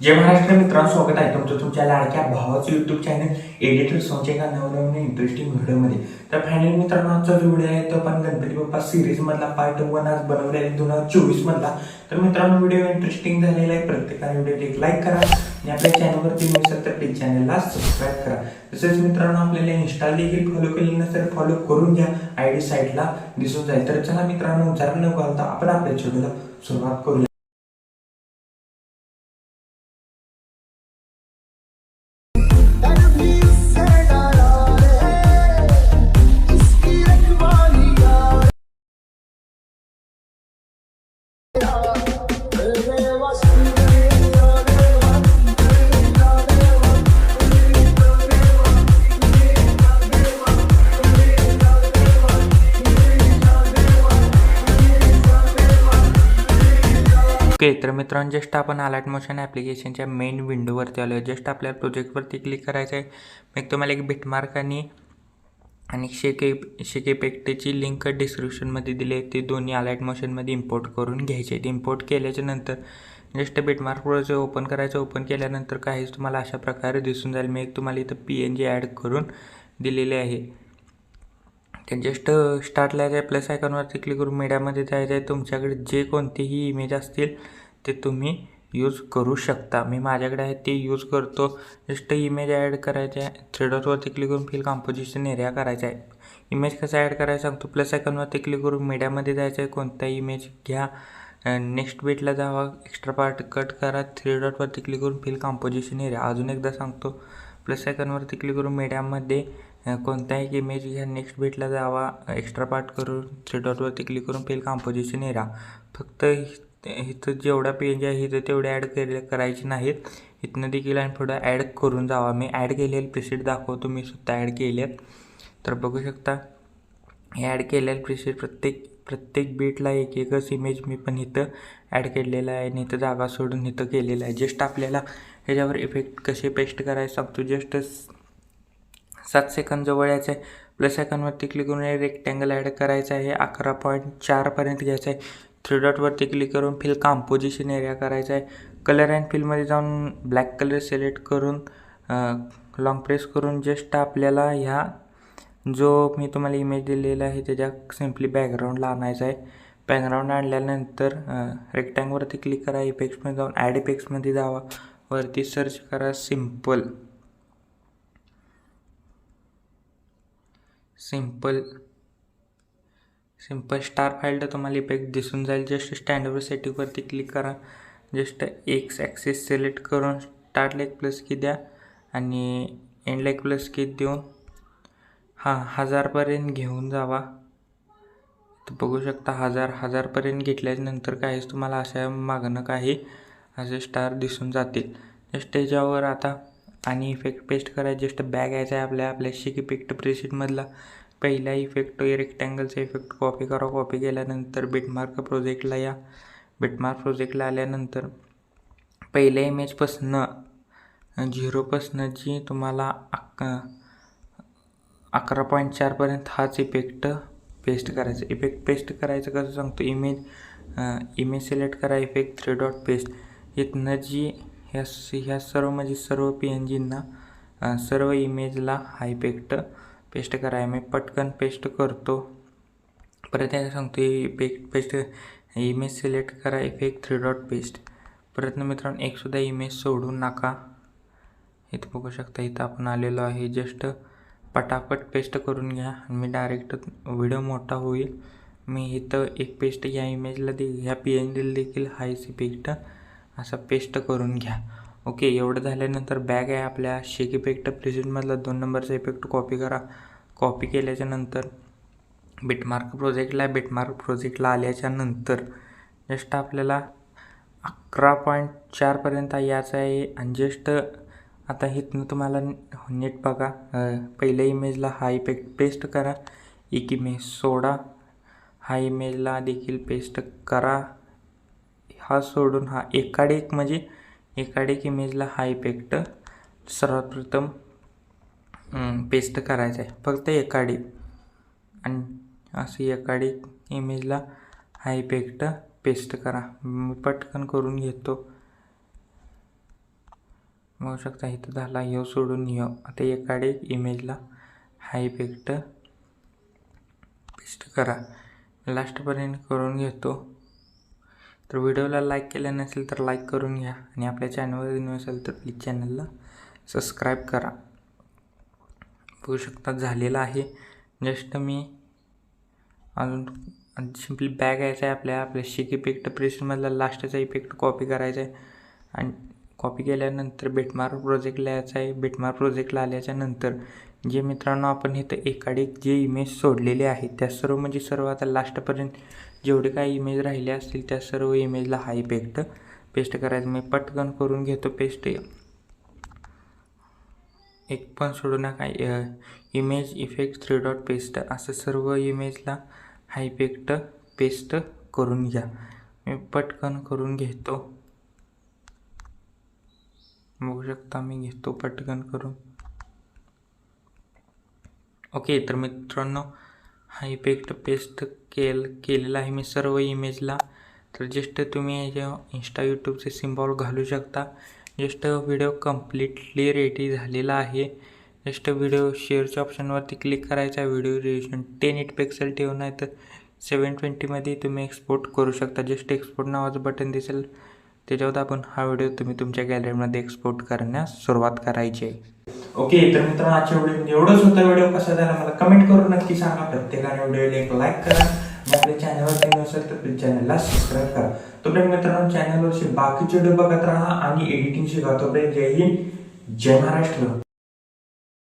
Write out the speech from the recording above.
जय महाराष्ट्र मित्रांनो स्वागत आहे तुमचं तुमच्या लाडक्या भावाचं युट्यूब चॅनल एडिटर सोनचे का नवनवीन इंटरेस्टिंग व्हिडिओमध्ये तर फायनल मित्रांनो आजचा जो व्हिडिओ आहे तो पण गणपती बाप्पा सिरीज मधला पार्ट वन आज बनवलेला आहे दोन हजार चोवीस मधला. तर मित्रांनो व्हिडिओ इंटरेस्टिंग झालेला आहे प्रत्येकाने व्हिडिओ एक लाईक करा आणि आपल्या चॅनलवरती नसेल तर प्लीज चॅनलला सबस्क्राईब करा. तसेच मित्रांनो आपल्याला इन्स्टा देखील फॉलो केले नसेल फॉलो करून घ्या. आय डी साईडला दिसून जाईल. तर चला मित्रांनो विचार न घालता आपण आपल्या व्हिडिओला सुरुवात करूया. ओके तर मित्रांनो जस्ट आपण अलर्ट मोशन ॲप्लिकेशनच्या मेन विंडोवरती आलो आहे जस्ट आपल्या प्रोजेक्टवरती क्लिक करायचं आहे मग तुम्हाला एक बिटमार्क आणि आणि शेके शेके पेक्टेची लिंक डिस्क्रिप्शनमध्ये दिली आहे. ती दोन्ही अलर्ट मोशनमध्ये इम्पोर्ट करून घ्यायचे आहेत. इम्पोर्ट केल्याच्यानंतर जस्ट बिटमार्क प्रोजेक्ट ओपन करायचं ओपन केल्यानंतर काहीच तुम्हाला अशा प्रकारे दिसून जाईल. मी एक तुम्हाला इथं पी एन जी ॲड करून दिलेले आहे. ते जस्ट स्टार्टला जाय प्लस आयकॉनवरती क्लिक करून मीडियामध्ये जायचं आहे तुमच्याकडे जे कोणतेही इमेज असतील ते तुम्ही यूज करू शकता. मी माझ्याकडे आहे ते यूज करतो. जस्ट इमेज ॲड करायचे आहे. थ्री क्लिक करून फिल कॉम्पोजिशन एरिया करायचा आहे. इमेज कसं ॲड करायचं सांगतो. प्लस आयकॉनवरती क्लिक करून मीडियामध्ये जायचं आहे. कोणताही इमेज घ्या. नेक्स्ट बीटला जावा. एक्स्ट्रा पार्ट कट करा. थ्री डॉटवरती क्लिक करून फिल कॉम्पोजिशन एरिया अजून एकदा सांगतो. प्लस आयकॉनवरती क्लिक करून मीडियामध्ये कोणत्याही एक इमेज घ्या नेक्स्ट बीटला जावा. एक्स्ट्रा पार्ट करून थ्री डॉटवरती क्लिक करून पेल कॉम्पोजिशन येरा फक्त इथं जेवढ्या पेज आहे इथं तेवढे ॲड केले करायचे नाहीत. इथनं देखील आणि पुढं ॲड करून जावा. मी ॲड केलेले प्रिसेट दाखवतो. मी सुद्धा ॲड केलेत. तर बघू शकता हे ॲड केलेलं प्रिसेट प्रत्येक प्रत्येक बीटला एक एकच इमेज मी पण इथं ॲड केलेलं आहे. आणि इथं जागा सोडून इथं केलेलं आहे. जस्ट आपल्याला ह्याच्यावर इफेक्ट कसे पेस्ट करायचं सांगतो जस्ट सात सेकंद जवळ यायचं आहे प्लस आयकॉनवरती क्लिक करून रेक्टँगल ॲड करायचं आहे. अकरा पॉईंट चारपर्यंत घ्यायचं आहे थ्री डॉटवरती क्लिक करून फिल कॉम्पोजिशन एरिया करायचा आहे कलर अँड फिलमध्ये जाऊन ब्लॅक कलर सिलेक्ट करून लॉंग प्रेस करून जस्ट आपल्याला ह्या जो मी तुम्हाला इमेज दिलेला आहे त्याच्या सिम्पली बॅकग्राऊंडला आणायचा आहे. बॅकग्राऊंड आणल्यानंतर रेक्टँगवरती क्लिक करा. इफेक्ट्समध्ये जाऊन ॲड इफेक्ट्समध्ये जावा. वरती सर्च करा सिंपल सिंपल सिंपल स्टार फाईलला तुम्हाला इफेक्ट दिसून जाईल. जस्ट स्टँडवर सेटिंगवरती क्लिक करा. जस्ट एक्स ॲक्सेस सिलेक्ट करून स्टार्टला एक प्लस की द्या आणि एंडला एक प्लस की देऊन हां हजारपर्यंत घेऊन जावा. तर बघू शकता हजार हजारपर्यंत घेतल्यानंतर काहीच तुम्हाला अशा मागणं काही असे स्टार दिसून जातील. जस्ट त्याच्यावर आता आणि इफेक्ट पेस्ट करायचं जस्ट बॅग यायचा आहे आपल्या आपल्या शिक इफेक्ट प्रिसेटमधला पहिला इफेक्ट रेक्टँगलचा इफेक्ट कॉपी करा. कॉपी केल्यानंतर बिटमार्क प्रोजेक्टला या. बिटमार्क प्रोजेक्टला आल्यानंतर पहिल्या इमेजपासनं झिरोपासनं जी तुम्हाला अक अकरा पॉईंट चारपर्यंत हाच इफेक्ट पेस्ट करायचा. इफेक्ट पेस्ट करायचं कसं सांगतो? इमेज इमेज सिलेक्ट करा. इफेक्ट थ्री डॉट पेस्ट इथनं जी ह्या ह्या सर्व म्हणजे सर्व पी एन जींना सर्व इमेजला हायपेक्ट पेस्ट कराय मी पटकन पेस्ट करतो. परत एकदा सांगतो इफेक्ट पेस्ट इमेज सिलेक्ट करा. इफेक्ट थ्री डॉट पेस्ट परत मित्रांनो एकसुद्धा इमेज सोडू नका. इथं बघू शकता इथं आपण आलेलो आहे. जस्ट पटापट पेस्ट करून घ्या आणि मी डायरेक्ट व्हिडिओ मोठा होईल. मी इथं एक पेस्ट या इमेजला दे ह्या पी एन जीला देखील हायस इफेक्ट असा पेस्ट करून घ्या. ओके एवढं झाल्यानंतर बॅग आहे आपल्या शेक इफेक्ट प्रिझेंटमधला दोन नंबरचा इफेक्ट कॉपी करा. कॉपी केल्याच्यानंतर बिटमार्क प्रोजेक्टला बिटमार्क प्रोजेक्टला आल्याच्यानंतर जस्ट आपल्याला अकरा पॉईंट चारपर्यंत यायचं आहे. आणि जस्ट आता इथनं तुम्हाला नीट बघा. पहिल्या इमेजला हा इफेक्ट पेस्ट करा. एक इमेज सोडा. हा इमेजला देखील पेस्ट करा. हा सोडून हा एकाडे एक म्हणजे एकाड एक इमेजला हा इफेक्ट सर्वप्रथम पेस्ट करायचा आहे फक्त एकाडे. आणि असं एकाडी इमेजला हा इफेक्ट पेस्ट करा. मी पटकन करून घेतो. बघू शकता इथं झाला ह्यो सोडून ह्यो. आता एकाडे एक इमेजला हा इफेक्ट पेस्ट करा. लास्टपर्यंत करून घेतो. तर व्हिडिओला लाईक केला नसेल तर लाईक करून घ्या आणि आपल्या चॅनलवर नसेल असेल तर प्लीज चॅनलला सबस्क्राईब करा. बघू शकता झालेलं आहे. जस्ट मी अजून सिम्पली बॅग यायचा आहे आपल्या आपल्या शेक इफेक्ट प्रेशरमधला लास्टचा इफेक्ट कॉपी करायचा आहे. आणि कॉपी केल्यानंतर बेटमार प्रोजेक्टला यायचा आहे. बेटमार प्रोजेक्टला आल्याच्यानंतर जे मित्रांनो आपण इथं एकाडे एक जे इमेज सोडलेले आहेत त्या सर्व म्हणजे सर्व आता लास्टपर्यंत जेवढे काही इमेज राहिले असतील त्या सर्व इमेजला हा इफेक्ट पेस्ट करायचं मी पटकन करून घेतो पेस्ट एक पण सोडू नका. Image effect three dot paste असं सर्व इमेजला हा इफेक्ट पेस्ट करून घ्या. मी पटकन करून घेतो. बघू शकता मी घेतो पटकन करून. ओके तर मित्रांनो हा इफेक्ट पेस्ट केल केलेला आहे मी सर्व इमेजला. तर जस्ट तुम्ही याच्या इंस्टा यूट्यूबचे सिम्बॉल घालू शकता. जस्ट व्हिडिओ कम्प्लिटली रेडी झालेला आहे. जस्ट व्हिडिओ शेअरच्या ऑप्शनवरती क्लिक करायचा. Video ration ten eight pixel ठेवून आहे तर सेवन ट्वेंटीमध्ये तुम्ही एक्सपोर्ट करू शकता. जस्ट एक्सपोर्ट नावाचं बटन दिसेल. त्याच्यावर आपण हा व्हिडिओ तुम्ही तुमच्या गॅलरीमध्ये एक्सपोर्ट करण्यास सुरुवात करायची आहे. ओके तर मित्रांनो आजच्या व्हिडिओमध्ये एवढंच होतं. व्हिडिओ कसा झाला मला कमेंट करून नक्की सांगा. प्रत्येकाने व्हिडिओला एक लाईक करा. आपल्या चॅनलवर नवीन असेल तर प्लीज चॅनलला सबस्क्राईब करा. तोपर्यंत मित्रांनो चॅनलवरचे बाकीचे व्हिडिओ बघत राहा आणि एडिटिंग शिका तोपर्यंत जय हिंद जय महाराष्ट्र.